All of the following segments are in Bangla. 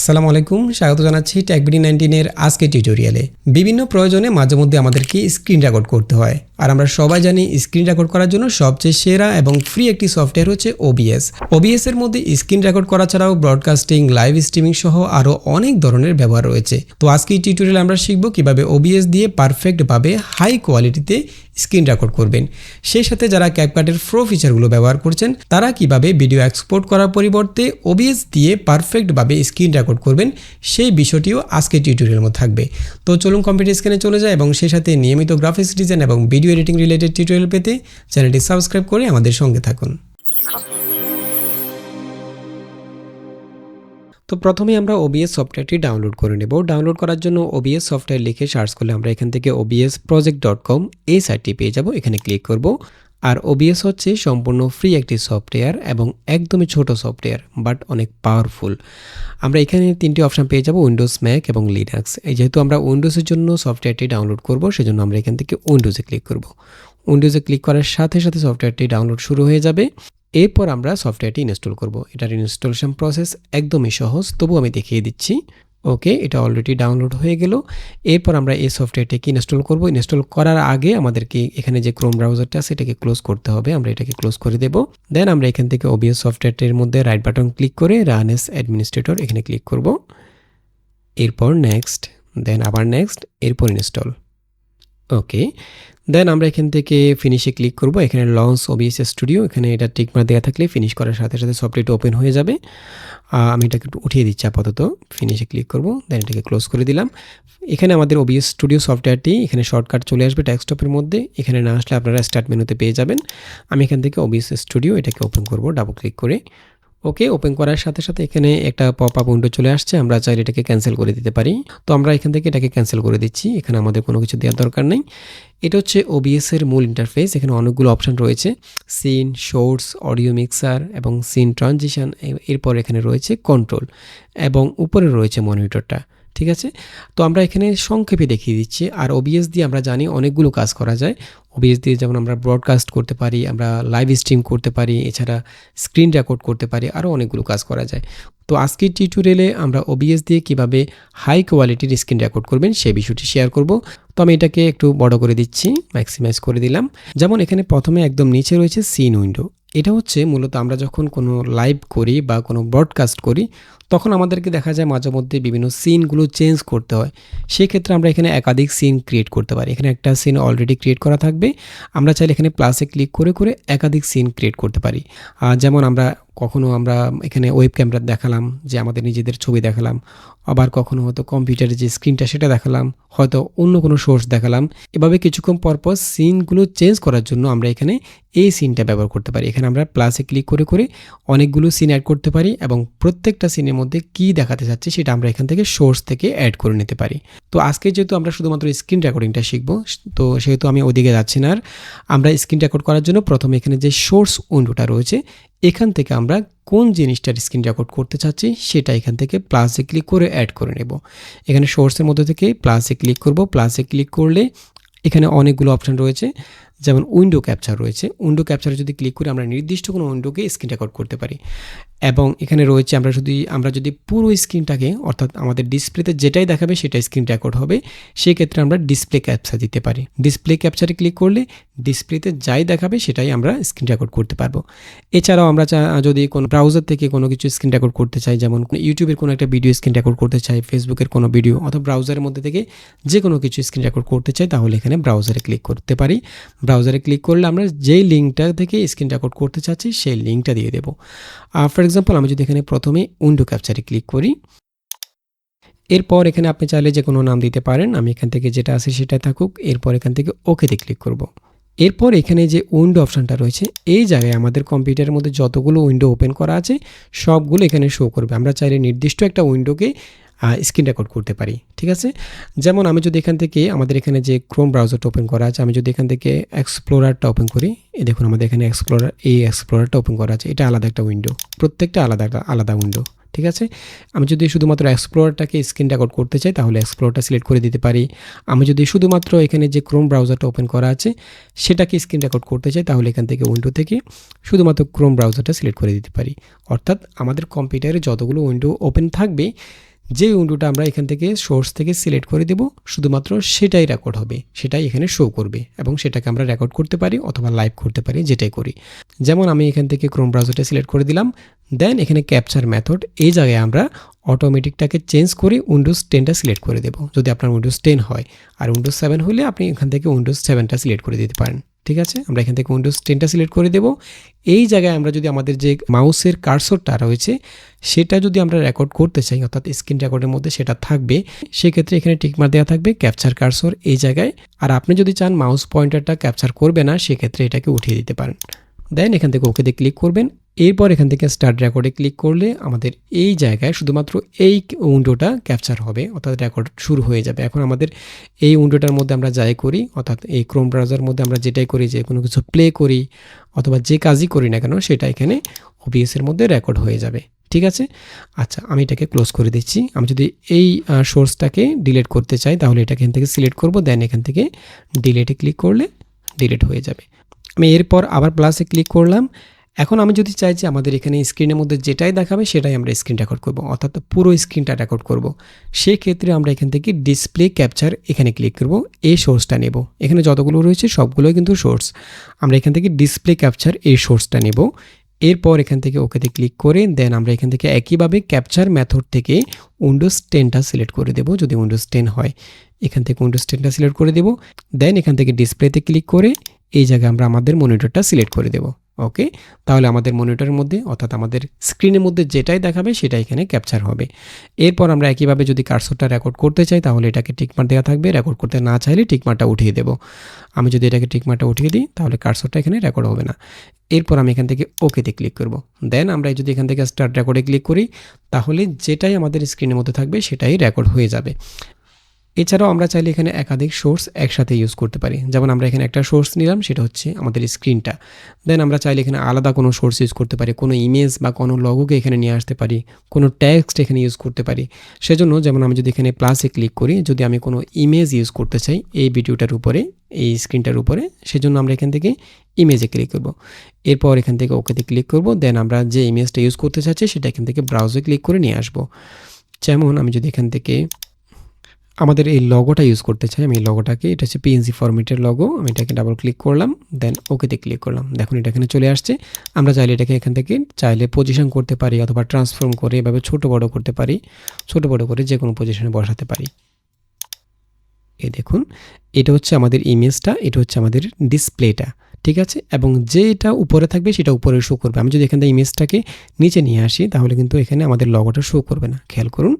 আসসালামু আলাইকুম, স্বাগত জানাচ্ছি ট্যাকবিডি নাইনটিনের আজকে টিউটোরিয়ালে বিভিন্ন প্রয়োজনে মাঝে মধ্যে আমাদেরকে স্ক্রিন রেকর্ড করতে হয়। আর আমরা সবাই জানি স্ক্রিন রেকর্ড করার জন্য সবচেয়ে সেরা এবং ফ্রি একটি সফটওয়্যার হচ্ছে ওবিএস ওবিএস এর মধ্যে স্ক্রিন রেকর্ড করা ছাড়াও ব্রডকাস্টিং লাইভ স্ট্রিমিং সহ আরও অনেক ধরনের ব্যবহার রয়েছে। তো আজকে এই টিউটোরিয়ালে আমরা শিখব কীভাবে ওবিএস দিয়ে পারফেক্টভাবে হাই কোয়ালিটিতে স্ক্রিন রেকর্ড করবেন। সেই সাথে যারা ক্যাপকাটের প্রো ফিচারগুলো ব্যবহার করছেন, তারা কীভাবে ভিডিও এক্সপোর্ট করার পরিবর্তে ওবিএস দিয়ে পারফেক্টভাবে স্ক্রিন রেকর্ড করবেন, সেই বিষয়টিও আজকে টিউটোরিয়ালের মধ্যে থাকবে। তো চলুন কম্পিউটার স্ক্রিনে চলে যায় এবং সেই সাথে নিয়মিত গ্রাফিক্স ডিজাইন এবং ভিডিও এডিটিং রিলেটেড টিউটোরিয়াল পেতে চ্যানেলটি সাবস্ক্রাইব করে আমাদের সঙ্গে থাকুন। তো প্রথমে আমরা ওবিএস সফটওয়্যারটি ডাউনলোড করে নেব। ডাউনলোড করার জন্য ওবিএস সফটওয়্যার লিখে সার্চ করলে আমরা এখান থেকে ওবিএস প্রজেক্ট ডট কম এই সাইটটি পেয়ে যাব। এখানে ক্লিক করব। আর ওবিএস হচ্ছে সম্পূর্ণ ফ্রি একটি সফটওয়্যার এবং একদমই ছোট সফটওয়্যার বাট অনেক পাওয়ারফুল আমরা এখানে তিনটি অপশান পেয়ে যাব উইন্ডোজ ম্যাক এবং লিনাক্স এই যেহেতু আমরা উইন্ডোজের জন্য সফটওয়্যারটি ডাউনলোড করব, সেজন্য আমরা এখান থেকে উইন্ডোজে ক্লিক করব। উইন্ডোজে ক্লিক করার সাথে সাথে সফটওয়্যারটি ডাউনলোড শুরু হয়ে যাবে। এরপর আমরা সফটওয়্যারটি ইনস্টল করব। এটার ইনস্টলেশন প্রসেস একদমই সহজ তবু আমি দেখিয়ে দিচ্ছি। ওকে, এটা অলরেডি ডাউনলোড হয়ে গেল। এরপর আমরা এই সফটওয়্যারটিকে ইনস্টল করব। ইনস্টল করার আগে আমাদেরকে এখানে যে ক্রোম ব্রাউজারটা আছে, এটাকে ক্লোজ করতে হবে। আমরা এটাকে ক্লোজ করে দেব। দেন আমরা এখান থেকে ওবিএস সফটওয়্যারটির মধ্যে রাইট বাটন ক্লিক করে রান এস অ্যাডমিনিস্ট্রেটর এখানে ক্লিক করব। এরপর নেক্সট দেন আবার নেক্সট এরপর ইনস্টল ওকে দেন আমরা এখান থেকে ফিনিশে ক্লিক করব। এখানে লঞ্চ ওবিএস স্টুডিও এখানে এটা টিকমার দেওয়া থাকলে ফিনিশ করার সাথে সাথে সফটওয়্যারটা ওপেন হয়ে যাবে। আমি এটাকে একটু উঠিয়ে দিচ্ছি আপাতত। ফিনিশে ক্লিক করব দেন এটাকে ক্লোজ করে দিলাম। এখানে আমাদের ওবিএস স্টুডিও সফটওয়্যারটি এখানে শর্টকাট চলে আসবে ডেস্কটপের মধ্যে। এখানে না আসলে আপনারা স্টার্ট মেনুতে পেয়ে যাবেন। আমি এখান থেকে ওবিএস স্টুডিও এটাকে ওপেন করব ডাবল ক্লিক করে। ওকে ওপেন করার সাথে সাথে এখানে একটা পপ আপ উইন্ডো চলে আসছে, আমরা চাইলে এটাকে ক্যান্সেল করে দিতে পারি। তো আমরা এখান থেকে এটাকে ক্যান্সেল করে দিচ্ছি, এখানে আমাদের কোনো কিছু দেওয়ার দরকার নেই। এটা হচ্ছে ওবিএস এর মূল ইন্টারফেস এখানে অনেকগুলো অপশন রয়েছে সিন শোর্স অডিও মিক্সার এবং সিন ট্রানজিশন এরপর এখানে রয়েছে কন্ট্রোল এবং উপরে রয়েছে মনিটরটা ঠিক আছে? তো আমরা এখানে সংক্ষেপে দেখিয়ে দিচ্ছি। আর ওবিএস দিয়ে আমরা জানি অনেকগুলো কাজ করা যায়। ওবিএস দিয়ে যেমন আমরা ব্রডকাস্ট করতে পারি, আমরা লাইভ স্ট্রিম করতে পারি, এছাড়া স্ক্রিন রেকর্ড করতে পারি, আরও অনেকগুলো কাজ করা যায়। তো আজকের টিউটোরিয়ালে আমরা ওবিএস দিয়ে কীভাবে হাই কোয়ালিটির স্ক্রিন রেকর্ড করবেন সেই বিষয়টি শেয়ার করব। তো আমি এটাকে একটু বড় করে দিচ্ছি ম্যাক্সিমাইজ করে দিলাম। যেমন এখানে প্রথমে একদম নিচে রয়েছে সিন উইন্ডো এটা হচ্ছে মূলত আমরা যখন কোনো লাইভ করি বা কোনো ব্রডকাস্ট করি তখন আমাদেরকে দেখা যায় মাঝে মধ্যে বিভিন্ন সিনগুলো চেঞ্জ করতে হয়। সেক্ষেত্রে আমরা এখানে একাধিক সিন ক্রিয়েট করতে পারি। এখানে একটা সিন অলরেডি ক্রিয়েট করা থাকবে। আমরা চাইলে এখানে প্লাসে ক্লিক করে করে একাধিক সিন ক্রিয়েট করতে পারি। যেমন আমরা কখনো আমরা এখানে ওয়েব ক্যামেরা দেখালাম যে আমাদের নিজেদের ছবি দেখালাম। আবার কখনো হয়তো কম্পিউটারের যে স্ক্রিনটা সেটা দেখালাম। হয়তো অন্য কোনো সোর্স দেখালাম। এভাবে কিছুক্ষণ পর পর সিনগুলো চেঞ্জ করার জন্য আমরা এখানে এই সিনটা ব্যবহার করতে পারি। এখানে আমরা প্লাসে ক্লিক করে করে অনেকগুলো সিন অ্যাড করতে পারি এবং প্রত্যেকটা সিনের মধ্যে কি দেখাতে চাচ্ছি সেটা আমরা এখান থেকে সোর্স থেকে অ্যাড করে নিতে পারি। তো আজকে যেহেতু আমরা শুধুমাত্র স্ক্রিন রেকর্ডিংটা শিখব, তো সেহেতু আমি ওদিকে যাচ্ছি না আর। আমরা স্ক্রিন রেকর্ড করার জন্য প্রথমে এখানে যে সোর্স উইন্ডোটা রয়েছে, এখান থেকে আমরা কোন জিনিসটার স্ক্রিন রেকর্ড করতে চাচ্ছি সেটা এখান থেকে প্লাসে ক্লিক করে অ্যাড করে নেব। এখানে সোর্সের মধ্যে থেকে প্লাসে ক্লিক করব। প্লাসে ক্লিক করলে এখানে অনেকগুলো অপশান রয়েছে, যেমন উইন্ডো ক্যাপচার রয়েছে। উইন্ডো ক্যাপচারে যদি ক্লিক করে, আমরা নির্দিষ্ট কোনো উইন্ডোকে স্ক্রিন রেকর্ড করতে পারি। এবং এখানে রয়েছে আমরা যদি আমরা যদি পুরো স্ক্রিনটাকে, অর্থাৎ আমাদের ডিসপ্লেতে যেটাই দেখাবে সেটাই স্ক্রিন রেকর্ড হবে। সেক্ষেত্রে আমরা ডিসপ্লে ক্যাপচার দিতে পারি। ডিসপ্লে ক্যাপচারে ক্লিক করলে ডিসপ্লেতে যাই দেখাবে সেটাই আমরা স্ক্রিন রেকর্ড করতে পারব। এছাড়াও আমরা যদি কোনো ব্রাউজার থেকে কোনো কিছু স্ক্রিন রেকর্ড করতে চাই, যেমন ইউটিউবের কোনো একটা ভিডিও স্ক্রিন রেকর্ড করতে চাই, ফেসবুকের কোনো ভিডিও অথবা ব্রাউজারের মধ্যে থেকে যে কোনো কিছু স্ক্রিন রেকর্ড করতে চাই, তাহলে এখানে ব্রাউজারে ক্লিক করতে পারি। ব্রাউজারে ক্লিক করলে আমরা যেই লিঙ্কটা থেকে স্ক্রিন রেকর্ড করতে চাচ্ছি, সেই লিঙ্কটা দিয়ে দেবো। ফর এক্সাম্পল আমি যদি এখানে প্রথমে উইন্ডো ক্যাপচারে ক্লিক করি, এরপর এখানে আপনি চাইলে যে কোনো নাম দিতে পারেন, আমি এখান থেকে যেটা আছে সেটা থাকুক, এরপর এখান থেকে ওকেতে ক্লিক করব। এরপর এখানে যে উইন্ডো অপশানটা রয়েছে, এই জায়গায় আমাদের কম্পিউটারের মধ্যে যতগুলো উইন্ডো ওপেন করা আছে, সবগুলো এখানে শো করবে আমরা চাইলে নির্দিষ্ট একটা উইন্ডোকে স্ক্রিন রেকর্ড করতে পারি, ঠিক আছে? যেমন আমি যদি এখান থেকে আমাদের এখানে যে ক্রোম ব্রাউজারটা ওপেন করা আছে, আমি যদি এখান থেকে এক্সপ্লোরারটা ওপেন করি, এই দেখুন আমাদের এখানে এক্সপ্লোরার এই এক্সপ্লোরারটা ওপেন করা আছে। এটা আলাদা একটা উইন্ডো প্রত্যেকটা আলাদা আলাদা উইন্ডো ঠিক আছে? আমি যদি শুধুমাত্র এক্সপ্লোরারটাকে স্ক্রিন রেকর্ড করতে চাই, তাহলে এক্সপ্লোরারটা সিলেক্ট করে দিতে পারি। আমি যদি শুধুমাত্র এখানে যে ক্রোম ব্রাউজারটা ওপেন করা আছে, সেটাকে স্ক্রিন রেকর্ড করতে চাই, তাহলে এখান থেকে উইন্ডো থেকে শুধুমাত্র ক্রোম ব্রাউজারটা সিলেক্ট করে দিতে পারি। অর্থাৎ আমাদের কম্পিউটারে যতগুলো উইন্ডো ওপেন থাকবে যে উইন্ডোটা আমরা এখান থেকে সোর্স থেকে সিলেক্ট করে দেব, শুধুমাত্র সেটাই রেকর্ড হবে, সেটাই এখানে শো করবে এবং সেটাকে আমরা রেকর্ড করতে পারি অথবা লাইভ করতে পারি, যেটাই করি। যেমন আমি এখান থেকে ক্রোম ব্রাউজারটা সিলেক্ট করে দিলাম দেন এখানে ক্যাপচার মেথড এই জায়গায় আমরা অটোমেটিকটাকে চেঞ্জ করে উইন্ডোজ টেনটা সিলেক্ট করে দেবো, যদি আপনার উইন্ডোজ টেন হয়। আর উইন্ডোজ সেভেন হলে আপনি এখান থেকে উইন্ডোজ সেভেনটা সিলেক্ট করে দিতে পারেন। ঠিক আছে? আমরা এখান থেকে উইন্ডোজ টেনটা সিলেক্ট করে দেব। এই জায়গায় আমরা যদি আমাদের যে মাউসের কার্সরটা রয়েছে, সেটা যদি আমরা রেকর্ড করতে চাই, অর্থাৎ স্ক্রিন রেকর্ডের মধ্যে সেটা থাকবে, সেক্ষেত্রে এখানে টিকমার দেওয়া থাকবে ক্যাপচার কার্সর এই জায়গায়। আর আপনি যদি চান মাউস পয়েন্টারটা ক্যাপচার করবে না, সেক্ষেত্রে এটাকে উঠিয়ে দিতে পারেন। দেন এখান থেকে ওকেতে ক্লিক করবেন। এরপর এখান থেকে স্টার্ট রেকর্ডে ক্লিক করলে আমাদের এই জায়গায় শুধুমাত্র এই উইন্ডোটা ক্যাপচার হবে। অর্থাৎ রেকর্ড শুরু হয়ে যাবে। এখন আমাদের এই উইন্ডোটার মধ্যে আমরা যাই করি, অর্থাৎ এই ক্রোম ব্রাউজার মধ্যে আমরা যেটাই করি, যে কোনো কিছু প্লে করি, অথবা যে কাজই করি না কেন, সেটা এখানে ওবিএসের মধ্যে রেকর্ড হয়ে যাবে। ঠিক আছে? আচ্ছা আমি এটাকে ক্লোজ করে দিচ্ছি। আমি যদি এই সোর্সটাকে ডিলিট করতে চাই, তাহলে এটা এখান থেকে সিলেক্ট করব। দেন এখান থেকে ডিলেটে ক্লিক করলে ডিলিট হয়ে যাবে। আমি এরপর আবার প্লাসে ক্লিক করলাম। এখন আমি যদি চাই যে আমাদের এখানে স্ক্রিনের মধ্যে যেটাই দেখাবে সেটাই আমরা স্ক্রিন রেকর্ড করব, অর্থাৎ পুরো স্ক্রিনটা রেকর্ড করব। সেই ক্ষেত্রে আমরা এখান থেকে ডিসপ্লে ক্যাপচার এখানে ক্লিক করব, এই সোর্সটা নেব। এখানে যতগুলো রয়েছে সবগুলোই কিন্তু সোর্স আমরা এখান থেকে ডিসপ্লে ক্যাপচার এই সোর্সটা নেব। এরপর এখান থেকে ওকেতে ক্লিক করে দেন আমরা এখান থেকে একইভাবে ক্যাপচার মেথড থেকে উইন্ডোজ টেনটা সিলেক্ট করে দেব, যদি উইন্ডোজ টেন হয়। এখান থেকে উইন্ডোজ টেনটা সিলেক্ট করে দেব। দেন এখান থেকে ডিসপ্লেতে ক্লিক করে এই জায়গায় আমরা আমাদের মনিটরটা সিলেক্ট করে দেব ওকে তাহলে আমাদের মনিটরের মধ্যে, অর্থাৎ আমাদের স্ক্রিনের মধ্যে যেটাই দেখাবে সেটা এখানে ক্যাপচার হবে। এরপর আমরা একইভাবে যদি কার্সরটা রেকর্ড করতে চাই, তাহলে এটাকে টিকমার দেওয়া থাকবে। রেকর্ড করতে না চাইলে টিকমারটা উঠিয়ে দেব। আমি যদি এটাকে টিকমারটা উঠিয়ে দিই, তাহলে কার্সরটা এখানে রেকর্ড হবে না। এরপর আমি এখান থেকে ওকেতে ক্লিক করব। দেন আমরা যদি এখান থেকে স্টার্ট রেকর্ডে ক্লিক করি, তাহলে যেটাই আমাদের স্ক্রিনের মধ্যে থাকবে, সেটাই রেকর্ড হয়ে যাবে। এছাড়াও আমরা চাইলে এখানে একাধিক সোর্স একসাথে ইউজ করতে পারি। যেমন আমরা এখানে একটা সোর্স নিলাম, সেটা হচ্ছে আমাদের স্ক্রিনটা দেন আমরা চাইলে এখানে আলাদা কোনো সোর্স ইউজ করতে পারি, কোনো ইমেজ বা কোনো লগোকে এখানে নিয়ে আসতে পারি, কোনো ট্যাক্সট এখানে ইউজ করতে পারি। সেজন্য যেমন আমি যদি এখানে প্লাসে ক্লিক করি, যদি আমি কোনো ইমেজ ইউজ করতে চাই, এই ভিডিওটার উপরে, এই স্ক্রিনটার উপরে, সেজন্য আমরা এখান থেকে ইমেজে ক্লিক করব। এরপর এখান থেকে ওকেতে ক্লিক করব দেন আমরা যে ইমেজটা ইউজ করতে চাচ্ছি সেটা এখান থেকে ব্রাউজে ক্লিক করে নিয়ে আসব। যেমন আমি যদি এখান থেকে আমাদের এই লগোটা ইউজ করতে চাই, আমি এই লগোটাকে এটা হচ্ছে পিএনসি ফরম্যাটের লগো আমি এটাকে ডাবল ক্লিক করলাম দেন ওকেতে ক্লিক করলাম। দেখুন, এটা এখানে চলে আসছে। আমরা চাইলে এটাকে এখান থেকে, চাইলে পজিশন করতে পারি অথবা ট্রান্সফর্ম করে এভাবে ছোট বড় করতে পারি, ছোট বড় করে যে কোনো পজিশনে বসাতে পারি। এ দেখুন, এটা হচ্ছে আমাদের ইমেজটা এটা হচ্ছে আমাদের ডিসপ্লেটা ঠিক আছে? এবং যেটা উপরে থাকবে সেটা উপরে শো করবে। আমি যদি এখান থেকে ইমেজটাকে নিচে নিয়ে আসি, তাহলে কিন্তু এখানে আমাদের লগোটা শো করবে না। খেয়াল করুন,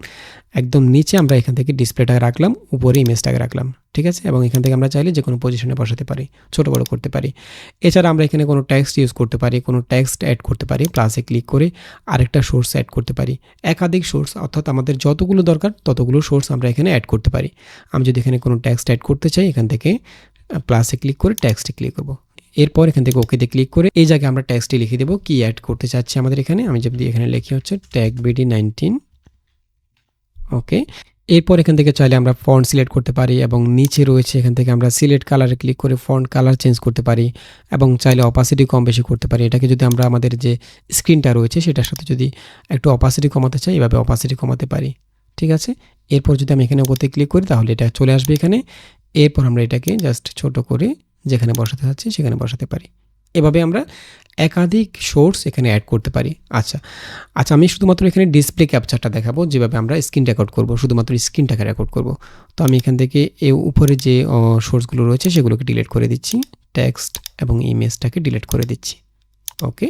একদম নিচে আমরা এখান থেকে ডিসপ্লেটাকে রাখলাম, উপরে ইমেজটাকে রাখলাম, ঠিক আছে? এবং এখান থেকে আমরা চাইলে যে কোনো পজিশনে বসাতে পারি, ছোটো বড়ো করতে পারি। এছাড়া আমরা এখানে কোনো ট্যাক্সট ইউজ করতে পারি, কোনো ট্যাক্সট অ্যাড করতে পারি প্লাসে ক্লিক করে আরেকটা সোর্স অ্যাড করতে পারি। একাধিক সোর্স অর্থাৎ আমাদের যতগুলো দরকার, ততগুলো সোর্স আমরা এখানে অ্যাড করতে পারি। আমি যদি এখানে কোনো ট্যাক্সট অ্যাড করতে চাই, এখান থেকে প্লাসে ক্লিক করে ট্যাক্সটে ক্লিক করব। এরপর এখান থেকে ওকেতে ক্লিক করে এই জায়গায় আমরা ট্যাক্সটি লিখে দেবো কি অ্যাড করতে চাচ্ছি আমাদের এখানে। আমি যদি এখানে লিখি হচ্ছে ট্যাগ বিডি নাইনটিন ওকে এরপর এখান থেকে চাইলে আমরা ফন্ট সিলেক্ট করতে পারি এবং নিচে রয়েছে এখান থেকে আমরা সিলেক্ট কালারে ক্লিক করে ফন্ট কালার চেঞ্জ করতে পারি এবং চাইলে অপাসিটি কম বেশি করতে পারি। এটাকে যদি আমরা আমাদের যে স্ক্রিনটা রয়েছে সেটার সাথে যদি একটু অপাসিটি কমাতে চাই, এভাবে অপাসিটি কমাতে পারি। ঠিক আছে? এরপর যদি আমি এখানে ওপরে ক্লিক করি তাহলে এটা চলে আসবে এখানে। এরপর আমরা এটাকে জাস্ট ছোট করে যেখানে বসাতে চাচ্ছি, সেখানে বসাতে পারি। এভাবে আমরা একাধিক সোর্স এখানে অ্যাড করতে পারি। আচ্ছা আচ্ছা আমি শুধুমাত্র এখানে ডিসপ্লে ক্যাপচারটা দেখাবো, যেভাবে আমরা স্ক্রিন রেকর্ড করব, শুধুমাত্র স্ক্রিনটাকে রেকর্ড করব। তো আমি এখান থেকে এ উপরে যে সোর্সগুলো রয়েছে, সেগুলোকে ডিলিট করে দিচ্ছি। টেক্সট এবং ইমেজটাকে ডিলিট করে দিচ্ছি। ওকে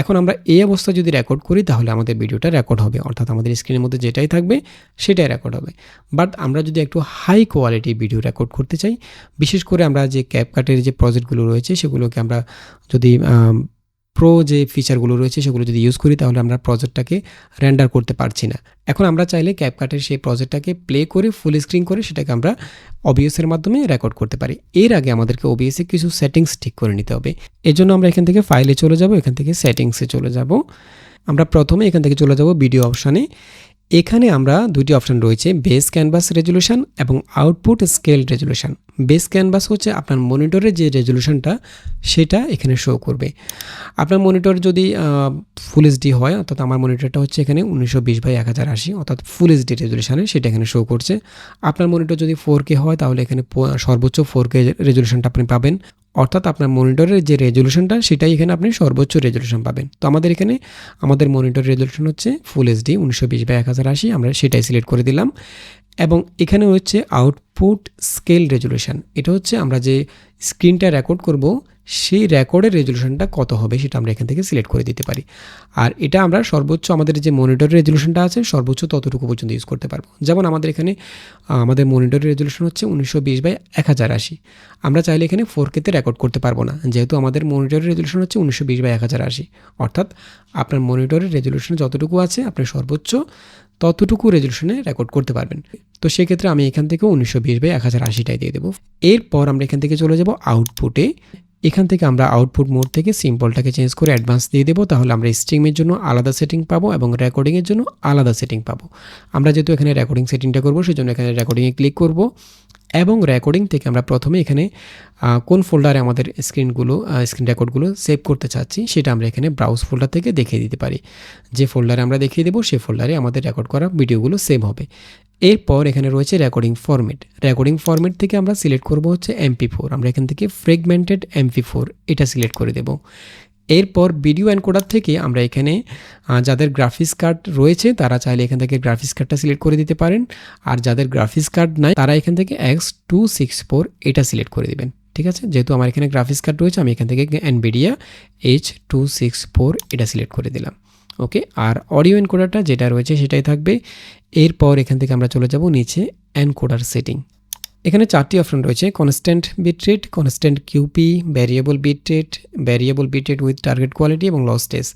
এখন আমরা এই অবস্থা যদি রেকর্ড করি, তাহলে আমাদের ভিডিওটা রেকর্ড হবে। অর্থাৎ আমাদের স্ক্রিনের মধ্যে যেটাই থাকবে, সেটাই রেকর্ড হবে। বাট আমরা যদি একটু হাই কোয়ালিটি ভিডিও রেকর্ড করতে চাই, বিশেষ করে আমরা যে ক্যাপকাটের যে প্রজেক্টগুলো রয়েছে, সেগুলোকে আমরা যদি প্রো যে ফিচারগুলো রয়েছে, সেগুলো যদি ইউজ করি, তাহলে আমরা প্রজেক্টটাকে রেন্ডার করতে পারছি না। এখন আমরা চাইলে ক্যাপকাটের সেই প্রজেক্টটাকে প্লে করে ফুল স্ক্রিন করে, সেটাকে আমরা ওবিএসের মাধ্যমে রেকর্ড করতে পারি। এর আগে আমাদেরকে ওবিএসে কিছু সেটিংস ঠিক করে নিতে হবে। এজন্য আমরা এখান থেকে ফাইলে চলে যাব, এখান থেকে সেটিংসে চলে যাব। আমরা প্রথমে এখান থেকে চলে যাব ভিডিও অপশানে এখানে আমরা দুটি অপশন রয়েছে, বেস ক্যানভাস রেজলিউশন এবং output scale resolution. Base canvas হচ্ছে আপনার মনিটরের যে রেজলিউশনটা, সেটা এখানে শো করবে। আপনার মনিটর যদি ফুল এইচডি হয়, অর্থাৎ আমার মনিটরটা হচ্ছে এখানে উনিশশো বিশ বাই এক হাজার আশি, অর্থাৎ ফুল এইচডি রেজলিউশনে সেটা এখানে শো করছে। আপনার মনিটর যদি ফোর কে হয়, তাহলে এখানে সর্বোচ্চ ফোর কে রেজলিউশনটা আপনি পাবেন। অর্থাৎ আপনার মনিটরের যে রেজলিউশনটা, সেটাই এখানে আপনি সর্বোচ্চ রেজলিউশন পাবেন। তো আমাদের এখানে, আমাদের মনিটর রেজলিউশন হচ্ছে ফুল এইচডি উনিশশো বিশ বা এক হাজার আশি, আমরা সেটাই সিলেক্ট করে দিলাম। এবং এখানে হচ্ছে আউটপুট স্কেল রেজলিউশন এটা হচ্ছে আমরা যে স্ক্রিনটা রেকর্ড করব সেই রেকর্ডের রেজলিউশনটা কত হবে সেটা আমরা এখান থেকে সিলেক্ট করে দিতে পারি। আর এটা আমরা সর্বোচ্চ আমাদের যে মনিটরের রেজলিউশনটা আছে সর্বোচ্চ ততটুকু পর্যন্ত ইউজ করতে পারব। যেমন আমাদের এখানে আমাদের মনিটরের রেজলিউশন হচ্ছে উনিশশো বিশ বাই এক হাজার আশি। আমরা চাইলে এখানে ফোর কেতে রেকর্ড করতে পারব না। যেহেতু আমাদের মনিটরের রেজলিউশন হচ্ছে উনিশশো বিশ বাই এক হাজার আশি। অর্থাৎ আপনার মনিটরের রেজলিউশন যতটুকু আছে আপনি সর্বোচ্চ ততটুকু রেজলিউশনে রেকর্ড করতে পারবেন। তো সেক্ষেত্রে আমি এখান থেকে উনিশশো বিশ বাই এক হাজার আশিটাই দিয়ে দেবো। এরপর আমরা এখান থেকে চলে যাব আউটপুটে এখান থেকে আমরা আউটপুট মোড থেকে সিম্পলটাকে চেঞ্জ করে অ্যাডভান্স দিয়ে দেবো। তাহলে আমরা স্ট্রিমের জন্য আলাদা সেটিং পাবো এবং রেকর্ডিংয়ের জন্য আলাদা সেটিং পাবো। আমরা যেহেতু এখানে রেকর্ডিং সেটিংটা করব, সেজন্য এখানে রেকর্ডিংয়ে ক্লিক করব। এবং রেকর্ডিং থেকে আমরা প্রথমে এখানে কোন ফোল্ডারে আমাদের স্ক্রিনগুলো স্ক্রিন রেকর্ডগুলো সেভ করতে চাচ্ছি, সেটা আমরা এখানে ব্রাউজ ফোল্ডার থেকে দেখিয়ে দিতে পারি। যে ফোল্ডারে আমরা দেখিয়ে দেবো সেই ফোল্ডারে আমাদের রেকর্ড করা ভিডিওগুলো সেভ হবে। এরপর এখানে রয়েছে রেকর্ডিং ফরম্যাট রেকর্ডিং ফরম্যাট থেকে আমরা সিলেক্ট করব হচ্ছে এমপি ফোর আমরা এখান থেকে ফ্রেগমেন্টেড এমপি ফোর এটা সিলেক্ট করে দেব। এরপর ভিডিও এনকোডার থেকে আমরা এখানে যাদের গ্রাফিক্স কার্ড রয়েছে তারা চাইলে এখান থেকে গ্রাফিক্স কার্ডটা সিলেক্ট করে দিতে পারেন। আর যাদের গ্রাফিক্স কার্ড নাই তারা এখান থেকে এক্স টু সিক্স ফোর এটা সিলেক্ট করে দেবেন। ঠিক আছে? যেহেতু আমার এখানে গ্রাফিক্স কার্ড রয়েছে, আমি এখান থেকে Nvidia H two six four এটা সিলেক্ট করে দিলাম। ওকে আর অডিও এনকোডারটা যেটা রয়েছে সেটাই থাকবে এরপর এখান থেকে আমরা চলে যাব নিচে কোডার সেটিং। এখানে চারটি অপশন রয়েছে constant bitrate constant QP variable bitrate variable bitrate with target quality এবং লস টেস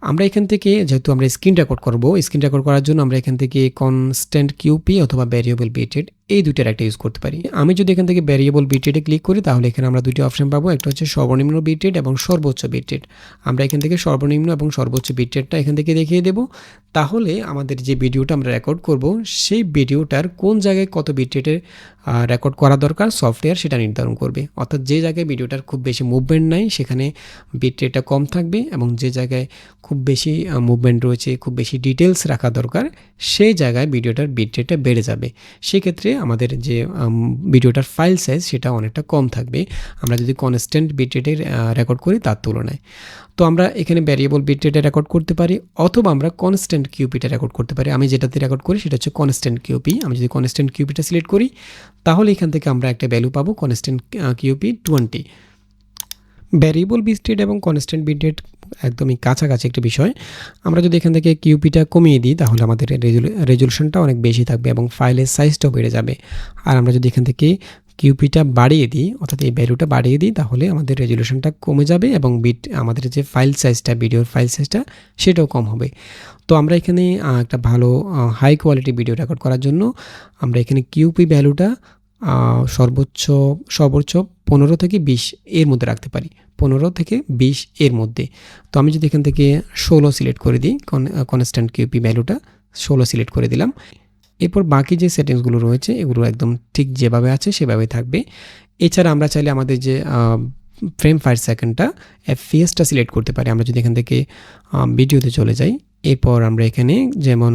আমরা এখান থেকে যেহেতু আমরা স্ক্রিন রেকর্ড করব স্ক্রিন রেকর্ড করার জন্য আমরা এখান থেকে কনস্ট্যান্ট কিউপি অথবা ভ্যারিয়েবল বিটরেট এই দুইটার একটা ইউজ করতে পারি। আমি যদি এখান থেকে ভ্যারিয়েবল বিটরেটে ক্লিক করি, তাহলে এখানে আমরা দুটি অপশন পাবো। একটা হচ্ছে সর্বনিম্ন বিটরেট এবং সর্বোচ্চ বিটরেট আমরা এখান থেকে সর্বনিম্ন এবং সর্বোচ্চ বিটরেটটা এখান থেকে দেখিয়ে দেব। তাহলে আমাদের যে ভিডিওটা আমরা রেকর্ড করব, সেই ভিডিওটার কোন জায়গায় কত বিটরেটে রেকর্ড করা দরকার সফটওয়্যার সেটা নির্ধারণ করবে। অর্থাৎ যে জায়গায় ভিডিওটার খুব বেশি মুভমেন্ট নাই, সেখানে বিটরেটটা কম থাকবে এবং যে জায়গায় খুব বেশি মুভমেন্ট রয়েছে, খুব বেশি ডিটেলস রাখা দরকার, সেই জায়গায় ভিডিওটার বিটরেটটা বেড়ে যাবে। সেক্ষেত্রে আমাদের যে ভিডিওটার ফাইল সাইজ সেটা অনেকটা কম থাকবে। আমরা যদি কনস্ট্যান্ট বিটরেটে রেকর্ড করি তার তুলনায়। তো আমরা এখানে ভ্যারিয়েবল বিটরেটে রেকর্ড করতে পারি অথবা আমরা কনস্ট্যান্ট কিউপিটা রেকর্ড করতে পারি। আমি যেটাতে রেকর্ড করি সেটা হচ্ছে কনস্ট্যান্ট কিউপি আমি যদি কনস্ট্যান্ট কিউপিটা সিলেক্ট করি, তাহলে এখান থেকে আমরা একটা ভ্যালু পাবো constant QP twenty variable bitrate এবং কনস্ট্যান্ট বিটরেট একদমই কাছাকাছি একটা বিষয়। আমরা যদি এখান থেকে কিউপিটা কমিয়ে দিই, তাহলে আমাদের রেজলিউশনটা অনেক বেশি থাকবে এবং ফাইলের সাইজটাও বেড়ে যাবে। আর আমরা যদি এখান থেকে কিউপিটা বাড়িয়ে দিই, অর্থাৎ এই ভ্যালুটা বাড়িয়ে দিই, তাহলে আমাদের রেজলিউশনটা কমে যাবে এবং বিট আমাদের যে ফাইল সাইজটা ভিডিওর ফাইল সাইজটা সেটাও কম হবে। তো আমরা এখানে একটা ভালো হাই কোয়ালিটি ভিডিও রেকর্ড করার জন্য আমরা এখানে কিউপি ভ্যালুটা সর্বোচ্চ সর্বোচ্চ পনেরো থেকে বিশ এর মধ্যে রাখতে পারি। পনেরো থেকে বিশ এর মধ্যে। তো আমি যদি এখান থেকে ষোলো সিলেক্ট করে দিই কনস্ট্যান্ট কিউপি ভ্যালুটা ষোলো সিলেক্ট করে দিলাম। এরপর বাকি যে সেটিংসগুলো রয়েছে, এগুলো একদম ঠিক যেভাবে আছে সেভাবেই থাকবে। এছাড়া আমরা চাইলে আমাদের যে ফ্রেম ফাইভ সেকেন্ডটা এফপিএসটা সিলেক্ট করতে পারি। আমরা যদি এখান থেকে ভিডিওতে চলে যাই, এরপর আমরা এখানে যেমন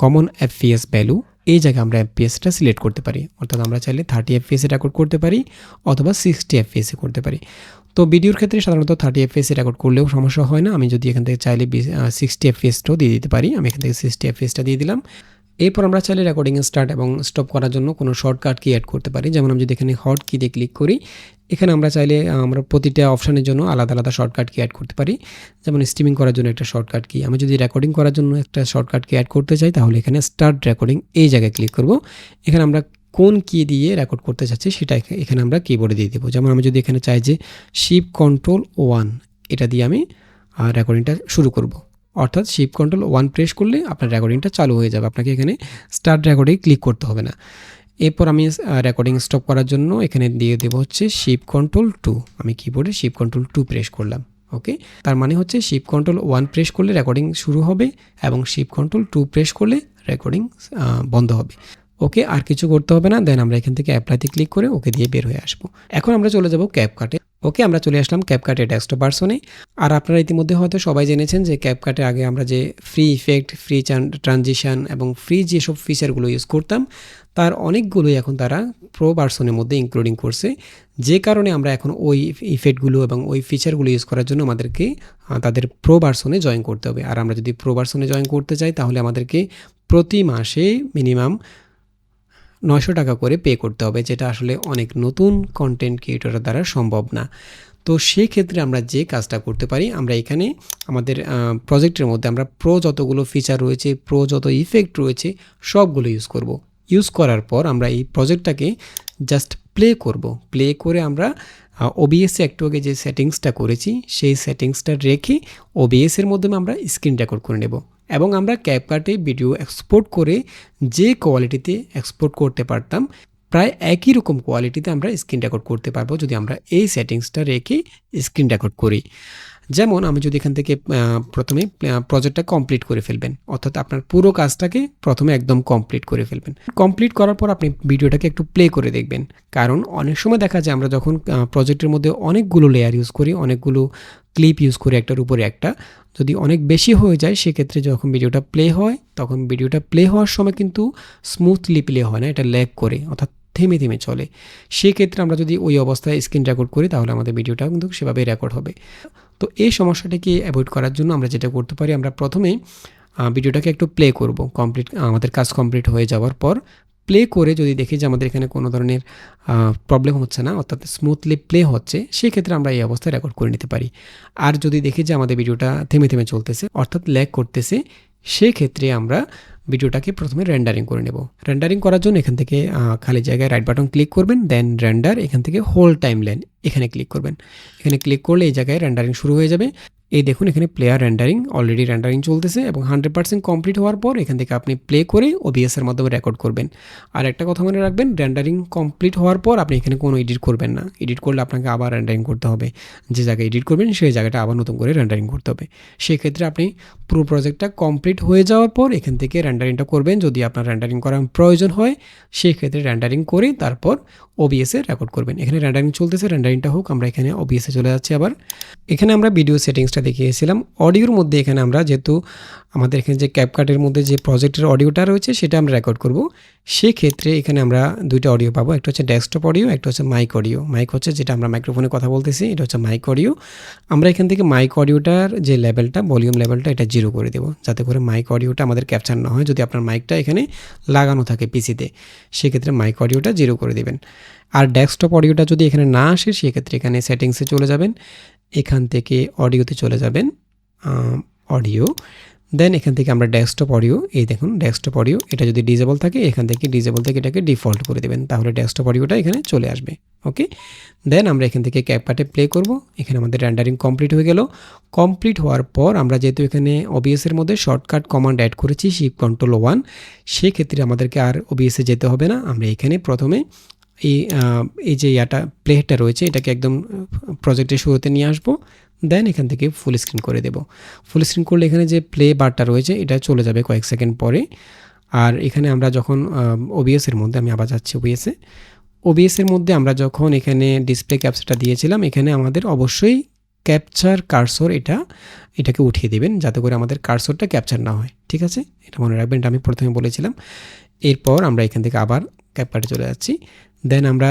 কমন এফপিএস ভ্যালু এই জায়গায় আমরা এফপিএসটা সিলেক্ট করতে পারি। অর্থাৎ আমরা চাইলে থার্টি এফপিএসে রেকর্ড করতে পারি অথবা সিক্সটি এফপিএসে করতে পারি। তো ভিডিওর ক্ষেত্রে সাধারণত থার্টি এফপিএসে রেকর্ড করলেও সমস্যা হয় না। আমি যদি এখান থেকে চাইলে সিক্সটি এফপিএসটাও দিয়ে দিতে পারি। আমি এখান থেকে সিক্সটি এফপিএসটা দিয়ে দিলাম। এরপর আমরা চাইলে রেকর্ডিং স্টার্ট এবং স্টপ করার জন্য কোনো শর্টকাট কি অ্যাড করতে পারি। যেমন আমি যদি এখানে হট কি দিয়ে ক্লিক করি, এখানে আমরা চাইলে আমরা প্রতিটা অপশানের জন্য আলাদা আলাদা শর্টকাট কি অ্যাড করতে পারি। যেমন স্ট্রিমিং করার জন্য একটা শর্টকাট কি আমি যদি রেকর্ডিং করার জন্য একটা শর্টকাট কি অ্যাড করতে চাই, তাহলে এখানে স্টার্ট রেকর্ডিং এই জায়গায় ক্লিক করব। এখানে আমরা কোন কি দিয়ে রেকর্ড করতে চাচ্ছি, সেটা এখা- এখানে আমরা কিবোর্ডে দিয়ে দেবো। যেমন আমি যদি এখানে চাই যে শিপ কন্ট্রোল ওয়ান এটা দিয়ে আমি রেকর্ডিংটা শুরু করব। অর্থাৎ শিপ কন্ট্রোল ওয়ান প্রেস করলে আপনার রেকর্ডিংটা চালু হয়ে যাবে। আপনাকে এখানে স্টার্ট রেকর্ডিং ক্লিক করতে হবে না। এরপর আমি রেকর্ডিং স্টপ করার জন্য এখানে দিয়ে দেবো হচ্ছে শিপ কন্ট্রোল টু আমি কিবোর্ডে শিপ কন্ট্রোল টু প্রেস করলাম ওকে তার মানে হচ্ছে শিপ কন্ট্রোল ওয়ান প্রেস করলে রেকর্ডিং শুরু হবে এবং শিপ কন্ট্রোল টু প্রেস করলে রেকর্ডিং বন্ধ হবে ওকে আর কিছু করতে হবে না দেন আমরা এখান থেকে অ্যাপ্লাইতে ক্লিক করে ওকে দিয়ে বের হয়ে আসব। এখন আমরা চলে যাব ক্যাপকাটে ওকে, আমরা চলে আসলাম ক্যাপকাটে ডেস্কটপ ভার্সনে আর আপনারা ইতিমধ্যে হয়তো সবাই জেনেছেন যে ক্যাপকাটে আগে আমরা যে ফ্রি ইফেক্ট ফ্রি ট্রানজিশন এবং ফ্রি যেসব ফিচারগুলো ইউজ করতাম, তার অনেকগুলোই এখন তারা প্রো ভার্সনের মধ্যে ইনক্লুডিং করছে। যে কারণে আমরা এখন ওই ইফেক্টগুলো এবং ওই ফিচারগুলো ইউজ করার জন্য আমাদেরকে তাদের প্রো ভার্সনে জয়েন করতে হবে। আর আমরা যদি প্রো ভার্সনে জয়েন করতে চাই, তাহলে আমাদেরকে প্রতি মাসে মিনিমাম নয়শো টাকা করে পে করতে হবে, যেটা আসলে অনেক নতুন কন্টেন্ট ক্রিয়েটরের দ্বারা সম্ভব না। তো সেই ক্ষেত্রে আমরা যে কাজটা করতে পারি, আমরা এখানে আমাদের প্রজেক্টের মধ্যে আমরা প্রো যতগুলো ফিচার রয়েছে প্রো যত ইফেক্ট রয়েছে, সবগুলো ইউজ করব। ইউজ করার পর আমরা এই প্রজেক্টটাকে জাস্ট প্লে করব। প্লে করে আমরা ওবিএসে একটু আগে যে সেটিংসটা করেছি, সেই সেটিংসটা রেখে ওবিএসের মাধ্যমে আমরা স্ক্রিন রেকর্ড করে নেব। এবং আমরা ক্যাপকাটে ভিডিও এক্সপোর্ট করে যে কোয়ালিটিতে এক্সপোর্ট করতে পারতাম, প্রায় একই রকম কোয়ালিটিতে আমরা স্ক্রিন রেকর্ড করতে পারব যদি আমরা এই সেটিংসটা রেখে স্ক্রিন রেকর্ড করি। যেমন আমি যদি এখান থেকে প্রথমে প্রজেক্টটা কমপ্লিট করে ফেলবেন, অর্থাৎ আপনার পুরো কাজটাকে প্রথমে একদম কমপ্লিট করে ফেলবেন। কমপ্লিট করার পর আপনি ভিডিওটাকে একটু প্লে করে দেখবেন। কারণ অনেক সময় দেখা যায় আমরা যখন প্রজেক্টের মধ্যে অনেকগুলো লেয়ার ইউজ করি, অনেকগুলো ক্লিপ ইউজ করি একটার উপরে একটা। যদি অনেক বেশি হয়ে যায় সেক্ষেত্রে যখন ভিডিওটা প্লে হয় তখন ভিডিওটা প্লে হওয়ার সময় কিন্তু স্মুথলি প্লে হয় না এটা ল্যাগ করে অর্থাৎ থেমে থেমে চলে। সেক্ষেত্রে আমরা যদি ওই অবস্থায় স্ক্রিন রেকর্ড করি তাহলে আমাদের ভিডিওটা কিন্তু সেভাবেই রেকর্ড হবে। তো এই সমস্যাটাকে অ্যাভয়েড করার জন্য আমরা যেটা করতে পারি আমরা প্রথমে আহ, ভিডিওটাকে একটু প্লে করব। কমপ্লিট আমাদের কাজ কমপ্লিট হয়ে যাওয়ার পর প্লে করে যদি দেখি যে আমাদের এখানে কোনো ধরনের প্রবলেম হচ্ছে না, অর্থাৎ স্মুথলি প্লে হচ্ছে সেক্ষেত্রে আমরা এই অবস্থায় রেকর্ড করে নিতে পারি। আর যদি দেখি যে আমাদের ভিডিওটা থেমে থেমে চলতেছে, অর্থাৎ ল্যাগ করতেছে সেক্ষেত্রে আমরা ভিডিওটাকে প্রথমে রেন্ডারিং করে নেব। রেন্ডারিং করার জন্য এখান থেকে খালি জায়গায় রাইট বাটন ক্লিক করবেন দেন রেন্ডার এখান থেকে হোল টাইম লেন এখানে ক্লিক করবেন। এখানে ক্লিক করলে এই জায়গায় রেন্ডারিং শুরু হয়ে যাবে। এই দেখুন, এখানে প্লেয়ার রেন্ডারিং অলরেডি রেন্ডারিং চলতেছে এবং হান্ড্রেড পার্সেন্ট কমপ্লিট হওয়ার পর এখান থেকে আপনি প্লে করে ওবিএস এর মাধ্যমে রেকর্ড করবেন। আর একটা কথা মনে রাখবেন রেন্ডারিং কমপ্লিট হওয়ার পর আপনি এখানে কোনো এডিট করবেন না। এডিট করলে আপনাকে আবার রেন্ডারিং করতে হবে। যে জায়গায় এডিট করবেন, সেই জায়গাটা আবার নতুন করে রেন্ডারিং করতে হবে। সেক্ষেত্রে আপনি পুরো প্রজেক্টটা কমপ্লিট হয়ে যাওয়ার পর এখান থেকে রেন্ডারিংটা করবেন। যদি আপনার রেন্ডারিং করার প্রয়োজন হয়, সেক্ষেত্রে রেন্ডারিং করে তারপর ওবিএসে রেকর্ড করবেন। এখানে রেন্ডারিং চলতেছে রেন্ডারিংটা হোক, আমরা এখানে ওবিএসে চলে যাচ্ছি আবার। এখানে আমরা ভিডিও সেটিংসটা দেখিয়েছিলাম। অডিওর মধ্যে এখানে আমরা যেহেতু আমাদের এখানে যে ক্যাপকার্টের মধ্যে যে প্রজেক্টের অডিওটা রয়েছে সেটা আমরা রেকর্ড করব। সেক্ষেত্রে এখানে আমরা দুইটা অডিও পাবো। একটা হচ্ছে ডেস্কটপ অডিও একটা হচ্ছে মাইক অডিও মাইক হচ্ছে যেটা আমরা মাইক্রোফোনে কথা বলতেছি, এটা হচ্ছে মাইক অডিও আমরা এখান থেকে মাইক অডিওটার যে লেভেলটা ভলিউম লেভেলটা এটা জিরো করে দেবো। যাতে করে মাইক অডিওটা আমাদের ক্যাপচার না হয়। যদি আপনার মাইকটা এখানে লাগানো থাকে পিসিতে সেক্ষেত্রে মাইক অডিওটা জিরো করে দেবেন। আর ডেস্কটপ অডিওটা যদি এখানে না আসে, সেক্ষেত্রে এখানে সেটিংসে চলে যাবেন। এখান থেকে অডিওতে চলে যাবেন অডিও। দেন এখান থেকে আমরা ডেস্কটপ অডিও এই দেখুন ডেস্কটপ অডিও এটা যদি ডিজেবল থাকে, এখান থেকে ডিজেবল থেকে এটাকে ডিফল্ট করে দেবেন, তাহলে ডেস্কটপ অডিওটা এখানে চলে আসবে ওকে দেন আমরা এখান থেকে ক্যাপকাটে প্লে করব, এখানে আমাদের র্যান্ডারিং কমপ্লিট হয়ে গেল। কমপ্লিট হওয়ার পর আমরা যেহেতু এখানে ওবিএসের মধ্যে শর্টকাট কমান্ড অ্যাড করেছি শিপ কন্ট্রোল ওয়ান সেক্ষেত্রে আমাদেরকে আর ওবিএসে যেতে হবে না। আমরা এখানে প্রথমে এই এই যে ইয়াটা প্লেটটা রয়েছে, এটাকে একদম প্রজেক্টের শুরুতে নিয়ে আসব, দেন এখান থেকে ফুল স্ক্রিন করে দেব। ফুল স্ক্রিন করলে এখানে যে প্লে বারটা রয়েছে, এটা চলে যাবে কয়েক সেকেন্ড পরে। আর এখানে আমরা যখন ওবিএসের মধ্যে, আমি আবার যাচ্ছি ওবিএসে ওবিএসের মধ্যে আমরা যখন এখানে ডিসপ্লে ক্যাপচারটা দিয়েছিলাম, এখানে আমাদের অবশ্যই ক্যাপচার কার্সর এটা, এটাকে উঠিয়ে দেবেন, যাতে করে আমাদের কার্সরটা ক্যাপচার না হয়। ঠিক আছে? এটা মনে রাখবেন, এটা আমি প্রথমে বলেছিলাম। এরপর আমরা এখান থেকে আবার ক্যাপকাটে চলে যাচ্ছি। দেন আমরা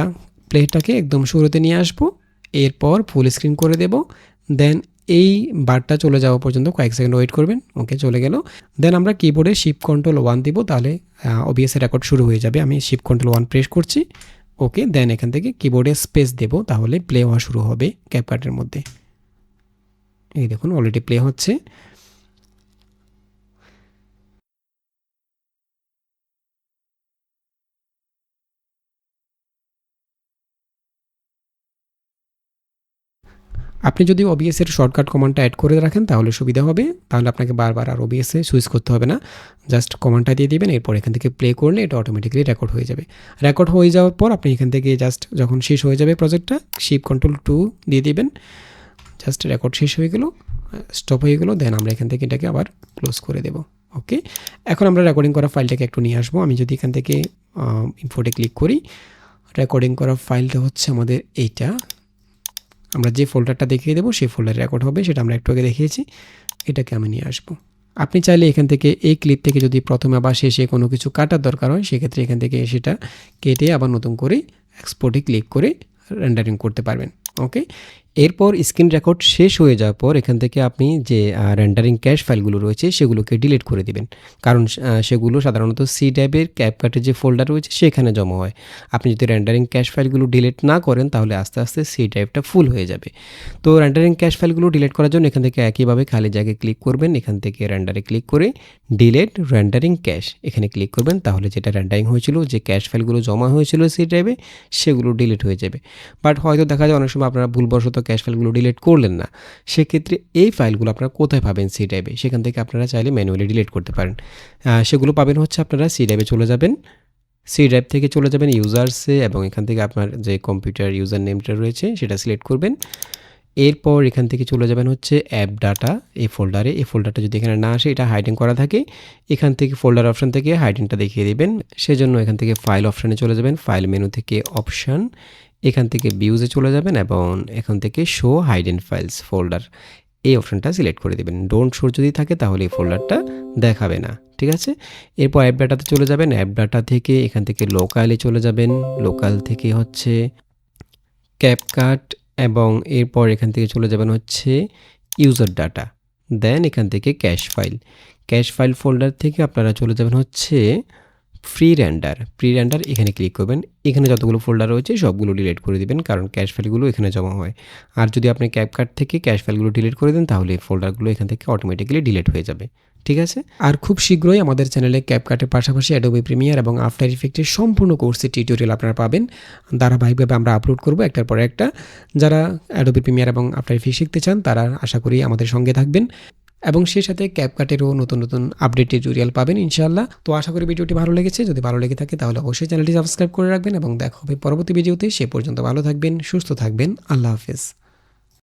প্লেটাকে একদম শুরুতে নিয়ে আসব। এরপর ফুল স্ক্রিন করে দেব। দেন এই বারটা চলে যাওয়া পর্যন্ত কয়েক সেকেন্ড ওয়েট করবেন। ওকে চলে গেল। দেন আমরা কিবোর্ডে শিপ কন্ট্রোল ওয়ান দিব, তাহলে ওবিএস রেকর্ড শুরু হয়ে যাবে। আমি শিপ কন্ট্রোল ওয়ান প্রেস করছি। ওকে দেন এখান থেকে কিবোর্ডে স্পেস দেব, তাহলে প্লে হওয়া শুরু হবে ক্যাপকার্টের মধ্যে। এই দেখুন অলরেডি প্লে হচ্ছে। আপনি যদি ওবিএসের শর্টকাট কমান্ডটা অ্যাড করে রাখেন, তাহলে সুবিধা হবে। তাহলে আপনাকে বারবার আর ওবিএসে সুইচ করতে হবে না। জাস্ট কমান্ডটা দিয়ে দিবেন, এরপর এখান থেকে প্লে করলে এটা অটোমেটিক্যালি রেকর্ড হয়ে যাবে। রেকর্ড হয়ে যাওয়ার পর আপনি এখান থেকে জাস্ট যখন শেষ হয়ে যাবে প্রজেক্টটা শিপ কন্ট্রোল টু দিয়ে দিবেন। জাস্ট রেকর্ড শেষ হয়ে গেল স্টপ হয়ে গেল দেন আমরা এখান থেকে এটাকে আবার ক্লোজ করে দেব। ওকে এখন আমরা রেকর্ডিং করা ফাইলটাকে একটু নিয়ে আসব। আমি যদি এখান থেকে ইম্পোর্টে ক্লিক করি রেকর্ডিং করা ফাইলটা হচ্ছে আমাদের এইটা। আমরা যে ফোল্ডারটা দেখিয়ে দেবো, সেই ফোল্ডার রেকর্ড হবে, সেটা আমরা একটু আগে দেখিয়েছি। এটাকে আমি নিয়ে আসব। আপনি চাইলে এখান থেকে এই ক্লিপ থেকে যদি প্রথমে আবার শেষে কোনো কিছু কাটার দরকার হয়, সেক্ষেত্রে এখান থেকে সেটা কেটে আবার নতুন করে এক্সপোর্টে ক্লিক করে রেন্ডারিং করতে পারবেন। ওকে এরপর স্ক্রিন রেকর্ড শেষ হয়ে যাওয়ার পর এখান থেকে আপনি যে রেন্ডারিং ক্যাশ ফাইলগুলো রয়েছে সেগুলোকে ডিলিট করে দিবেন। কারণ সেগুলো সাধারণত সি ড্রাইভের ক্যাপকাটের যে ফোল্ডার রয়েছে সেখানে জমা হয়। আপনি যদি রেন্ডারিং ক্যাশ ফাইলগুলো ডিলিট না করেন তাহলে আস্তে আস্তে সি ড্রাইভটা ফুল হয়ে যাবে। তো রেন্ডারিং ক্যাশ ফাইলগুলো ডিলিট করার জন্য এখান থেকে একইভাবে খালি জায়গায় ক্লিক করবেন। এখান থেকে রেন্ডারে ক্লিক করে ডিলেট রেন্ডারিং ক্যাশ এখানে ক্লিক করবেন। তাহলে যেটা রেন্ডারিং হয়েছিল, যে ক্যাশ ফাইলগুলো জমা হয়েছিল সি ড্রাইভে সেগুলো ডিলিট হয়ে যাবে। বাট হয়তো দেখা যায় অনেক সময় আপনারা ভুলবশত ক্যাশ ফাইলগুলো ডিলিট করলেন না, সেক্ষেত্রে এই ফাইলগুলো আপনারা কোথায় পাবেন সি ড্রাইভে সেখান থেকে আপনারা চাইলে ম্যানুয়ালি ডিলিট করতে পারেন। সেগুলো পাবেন হচ্ছে আপনারা সি ড্রাইভে চলে যাবেন। সি ড্রাইভ থেকে চলে যাবেন ইউজার্সে এবং এখান থেকে আপনার যে কম্পিউটার ইউজার নেমটা রয়েছে সেটা সিলেক্ট করবেন। এরপর এখান থেকে চলে যাবেন হচ্ছে অ্যাপ ডাটা এই ফোল্ডারে এই ফোল্ডারটা যদি এখানে না আসে, এটা হাইডিং করা থাকে। এখান থেকে ফোল্ডার অপশন থেকে হাইডিংটা দেখিয়ে দিবেন। সেজন্য এখান থেকে ফাইল অপশানে চলে যাবেন। ফাইল মেনু থেকে অপশান এখান থেকে ভিউজে চলে যাবেন এবং এখান থেকে শো হাইডেন ফাইলস ফোল্ডার এই অপশানটা সিলেক্ট করে দেবেন। ডোন্ট শো যদি থাকে তাহলে এই ফোল্ডারটা দেখাবে না, ঠিক আছে? এরপর অ্যাপ ডাটাতে চলে যাবেন। অ্যাপ ডাটা থেকে এখান থেকে লোকালে চলে যাবেন। লোকাল থেকে হচ্ছে ক্যাপকাট এবং এরপর এখান থেকে চলে যাবেন হচ্ছে ইউজার ডাটা দেন এখান থেকে cache file cache file folder থেকে আপনারা চলে যাবেন হচ্ছে ফ্রি র্যান্ডার ফ্রি র্যান্ডার এখানে ক্লিক করবেন। এখানে যতগুলো ফোল্ডার রয়েছে, সবগুলো ডিলিট করে দিবেন, কারণ ক্যাশ ফাইলগুলো এখানে জমা হয়। আর যদি আপনি ক্যাপকাট থেকে ক্যাশ ফাইলগুলো ডিলিট করে দেন, তাহলে ফোল্ডারগুলো এখান থেকে অটোমেটিক্যালি ডিলিট হয়ে যাবে। ঠিক আছে? আর খুব শীঘ্রই আমাদের চ্যানেলে ক্যাপকাটের পাশাপাশি অ্যাডোবি প্রিমিয়ার এবং আফটার ইফেক্টের সম্পূর্ণ কোর্সের টিউটোরিয়াল আপনারা পাবেন। ধারাবাহিকভাবে আমরা আপলোড করব একটার পর একটা। যারা অ্যাডোবি প্রিমিয়ার এবং আফটার ইফেক্ট শিখতে চান, তারা আশা করি আমাদের সঙ্গে থাকবেন। এবং সেই সাথে ক্যাপকাটেরও নতুন নতুন আপডেট টিউটোরিয়াল পাবেন, ইনশাআল্লাহ। তো আশা করি ভিডিওটি ভালো লেগেছে। যদি ভালো লেগে থাকে, তাহলে অবশ্যই চ্যানেলটি সাবস্ক্রাইব করে রাখবেন এবং দেখা হবে পরবর্তী ভিডিওতে। সে পর্যন্ত ভালো থাকবেন, সুস্থ থাকবেন। আল্লাহ হাফেজ।